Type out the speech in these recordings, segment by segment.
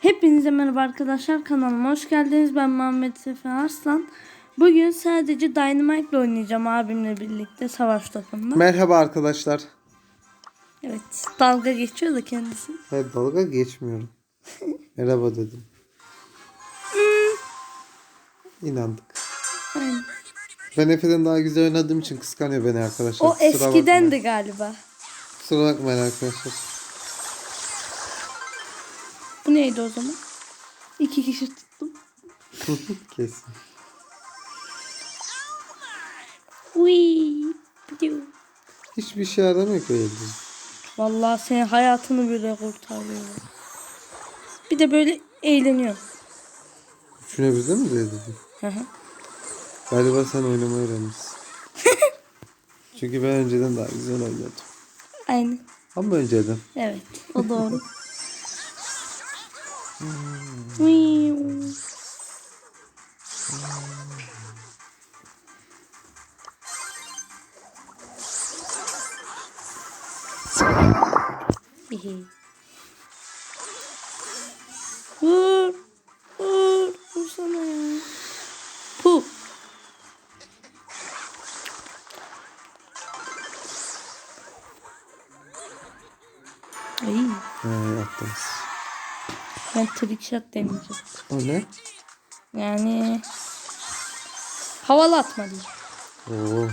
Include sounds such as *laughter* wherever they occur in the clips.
Hepinize merhaba arkadaşlar kanalıma hoş geldiniz. Ben Muhammed Sefa Arslan. Bugün sadece Dynamite ile oynayacağım abimle birlikte savaş topunda. Merhaba arkadaşlar. Evet dalga geçiyor da kendisi. Hayır dalga geçmiyorum. *laughs* Merhaba dedim. İnandık. Aynen. Ben Efe'den daha güzel oynadığım için kıskanıyor beni arkadaşlar. O Kusura eskiden de galiba. Kusura bakmayın arkadaşlar. Bu neydi o zaman? İki kişi tuttum. *laughs* Kesin. Uy. Hiçbir şey aramıyor ki öyle. Vallahi senin hayatını bile kurtarıyor. Bir de böyle eğleniyor. Üçüne bizde mi dedin? Hı hı. Galiba sen oynamayı öğrenmişsin. *laughs* Çünkü ben önceden daha güzel oynuyordum. Aynen. Ama önceden. Evet. O doğru. *laughs* Uy. Ben trick shot deneyeceğim. O ne? Yani havalı atma diye. Oo.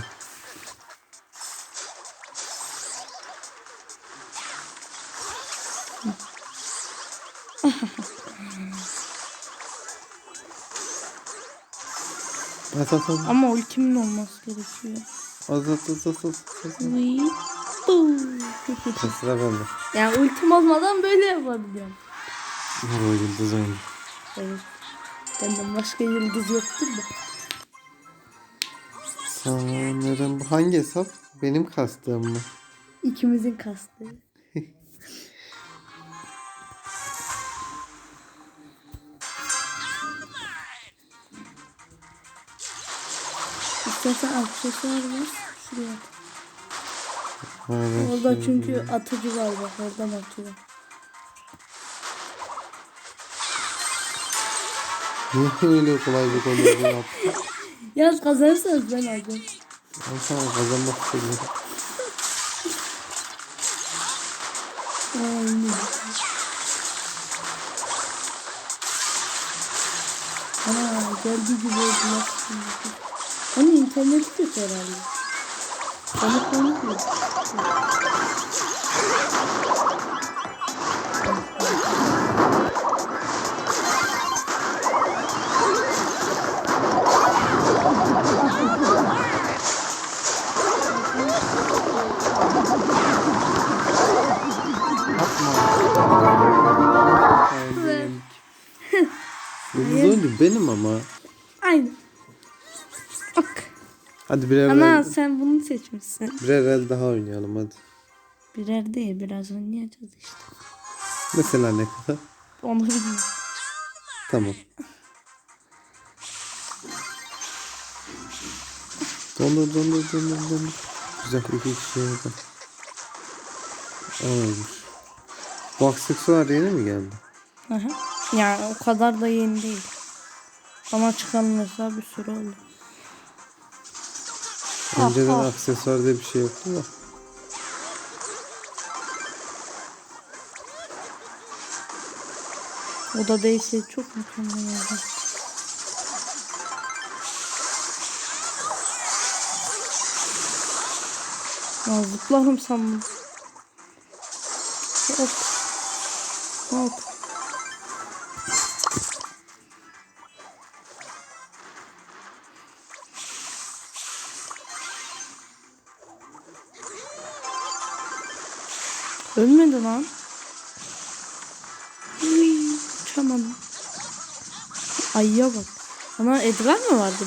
At at at. Ama ultimin olması gerekiyor. At at at at at. at. Uy. Sıra bende. yani ultim olmadan böyle yapabiliyorum. O yıldız oyunu. Evet. Benden başka yıldız yoktur da. Sanırım bu hangi hesap? Benim kastığım mı? İkimizin kastı. İstersen aksesuar var. Şuraya at. Orada şey- çünkü atıcı var bak oradan atıyor. Öyle kolaylık oluyor bu yaptı? *laughs* Yaz kazanırsanız ben alacağım. Ben sana kazanmak istiyorum. Aynen. Geldi gibi oldu bak şimdi. Onun interneti kötü herhalde. Bana konuşuyor. Benim ama. Aynen. Bak. Hadi birer, Ana el, sen bunu seçmişsin. birer el daha oynayalım hadi. Birer değil biraz oynayacağız işte. Mesela ne kadar? Onu bilmiyorum. Tamam. Dondur dondur dondur dondur. Güzel iki kişi orada. Olmuş. Bu aksesuar yeni mi geldi? Hı. Yani o kadar da yeni değil. Bana çıkan mesela bir sürü oldu. Önceden ah. aksesuar diye bir şey yoktu da. O da değilse çok mükemmel oldu. Ya zıplarım sandım. Hop. Hop. Ölmedi lan. Uy, uçamadım. Ayıya bak. Ana Edgar mı vardı?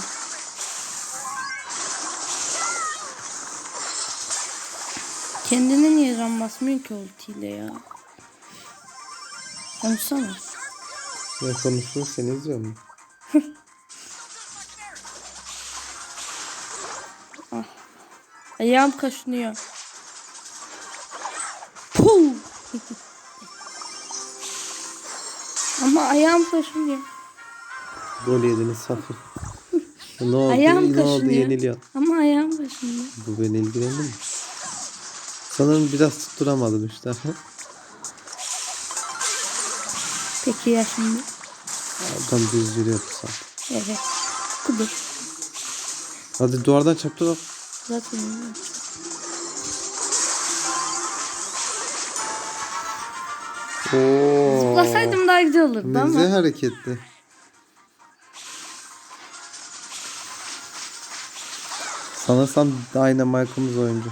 Kendine niye can basmıyor ki ultiyle ya? Konuşsana. Ne konuşuyor seni izliyorum. *laughs* Ayağım kaşınıyor. Ama ayağım kaşınıyor. Gol yediniz Safi. ne oldu? Ayağım ne oldu kaşınıyor. yeniliyor. Ama ayağım kaşınıyor. Bu beni ilgilendir mi? Sanırım biraz tutturamadın işte. *laughs* Peki ya şimdi? Adam düz yürüyordu sen. Evet. Kudur. Hadi duvardan çarptı bak. Zaten Oo. Zıplasaydım daha güzel olurdu Ne ama. güzel hareketli. Sanırsam Dynamite'ımız oyuncu.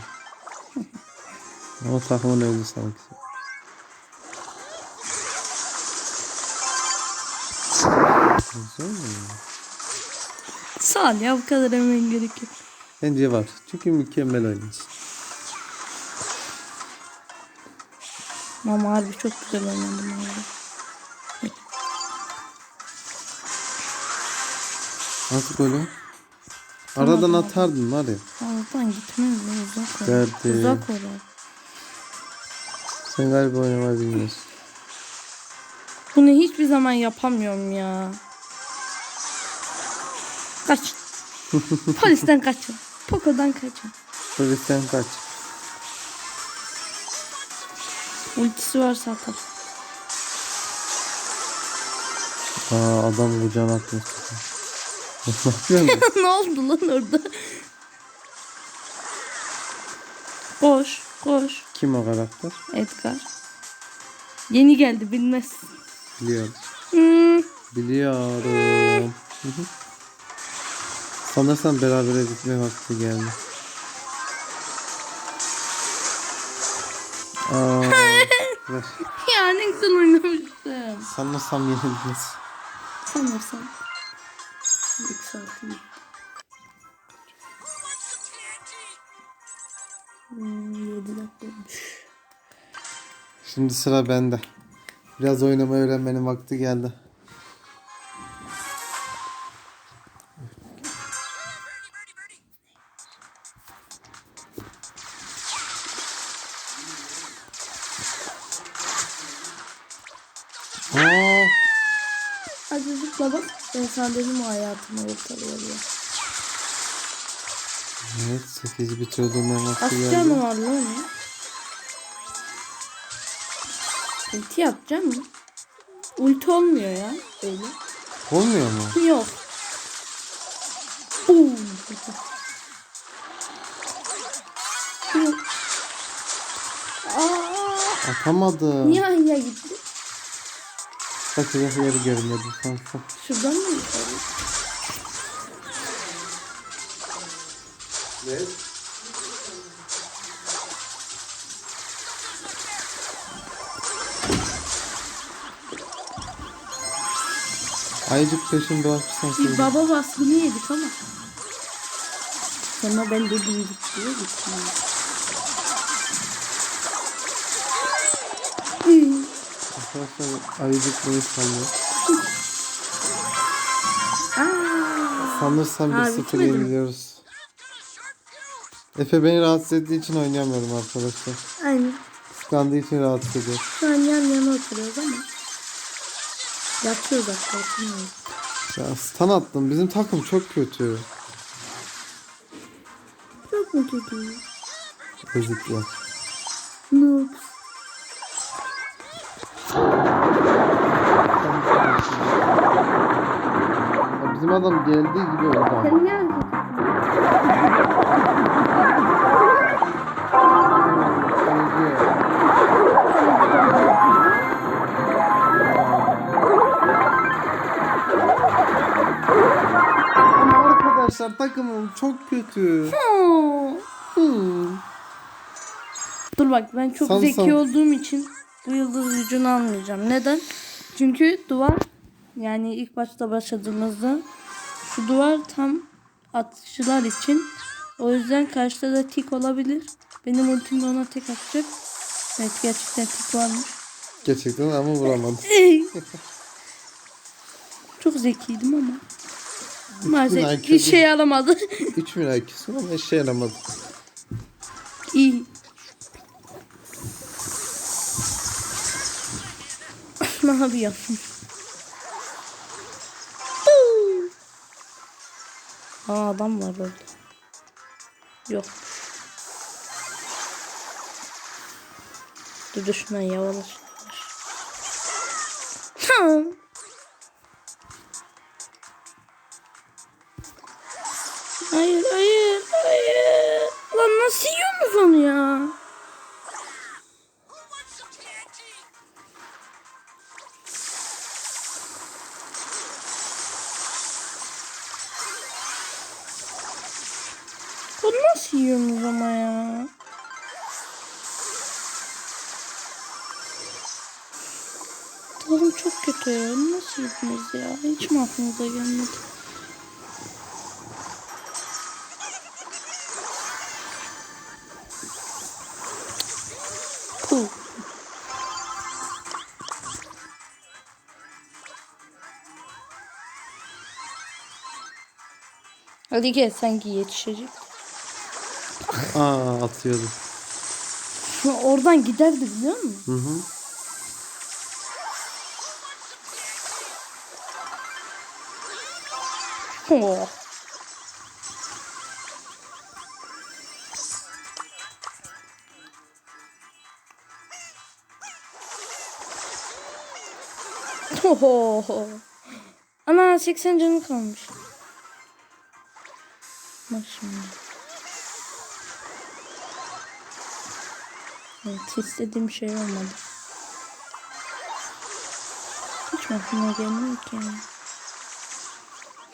Ama takımın öldü sanki. Güzel mi? Sağ ol ya bu kadar emeğin gerek yok. Bence var. Çünkü mükemmel oynuyorsun. Ama harbi çok güzel oynadım abi. Nasıl golü? Aradan atardın var ya. Oradan gitmez ya uzak ol. Derdi. Uzak ol abi. Sen galiba oynamayı bilmiyorsun. Bunu hiçbir zaman yapamıyorum ya. Kaç. *laughs* Polisten kaçın. Poco'dan kaçın. Polisten kaç. Ultisi varsa atar. Aa adam kucağına atmış. ne yapıyorsun? ne oldu lan orada? Koş, koş. Kim o karakter? Edgar. Yeni geldi bilmez. Biliyorum. Hmm, Biliyorum. Hı. Sanırsam beraber gitme vakti geldi. Aa. *laughs* ya ne güzel oynamıştım. Sanırsam yenildiniz. Sanırsam. Yükselteyim. Hmm, 7 dakika olmuş. Şimdi sıra bende. Biraz oynamayı öğrenmenin vakti geldi. Zıpla bak. Ben sana dedim hayatımı ortalıyor diye. evet 8 bitirdiğimin vakti Kaç geldi. canı var lan ya? Ulti yapacağım mı? Ulti olmuyor ya. Öyle. Olmuyor mu? Yok. Oo. Yok. Aa, Atamadım. niye ayıya gitti? Kaçacak yeri görmedi sanki. Şuradan mı yukarı? Ayıcık peşinde bırakırsan Bir söyle. baba baskını yedik ama. Sonra ben de büyüdük diye gittim. Arkadaşlar ayıcık beni sallıyor. Aa, Sanırsam Ha, 1-0 bitmedi mi? yeniliyoruz. Efe beni rahatsız ettiği için oynayamıyorum arkadaşlar. aynen. Kıskandığı için rahatsız ediyor. Şu an yan yana oturuyoruz ama. Yatıyoruz oturmuyoruz. Ya stun attım. Bizim takım çok kötü. Çok mu kötü? Ezikler. Noob. Bizim adam geldiği gibi ama. Sen. Ama arkadaşlar takımım çok kötü. Hmm. Dur bak ben çok San- zeki san. olduğum için bu yıldız gücünü almayacağım. Neden? Çünkü duvar yani ilk başta başladığımızda şu duvar tam atışçılar için. O yüzden karşıda da tik olabilir. Benim ultimde ona tek atacak. Evet gerçekten tik varmış. Gerçekten ama vuramadım. *laughs* Çok zekiydim ama. Maalesef IQ işe yaramadı. 3000 *laughs* IQ'sun ama işe yaramadı. İyi. *laughs* ne yapıyorsun? Ha adam var orada. Yok. Dur yavaş. Nasıl yiyorsunuz ama ya? Tadım çok kötü ya. Nasıl yediniz ya? Hiç mi aklınıza gelmedi? Puh. Hadi gel sanki yetişecek. Aa atıyordu. Oradan giderdi biliyor musun? Hı hı. Oh. Oho. Ana 80 canı kalmış. Bak şimdi. Evet istediğim şey olmadı. Hiç aklıma gelmiyor ki.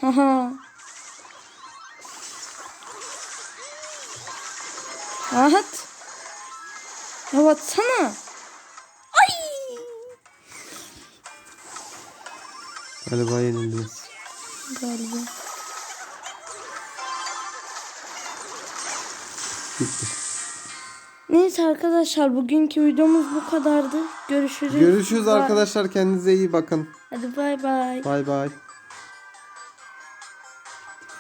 Haha. Rahat. Ya baksana. Ay. Galiba yenildiniz. Galiba. Bitti. Neyse arkadaşlar bugünkü videomuz bu kadardı. Görüşürüz. Görüşürüz arkadaşlar. Kendinize iyi bakın. Hadi bay bay. Bay bay.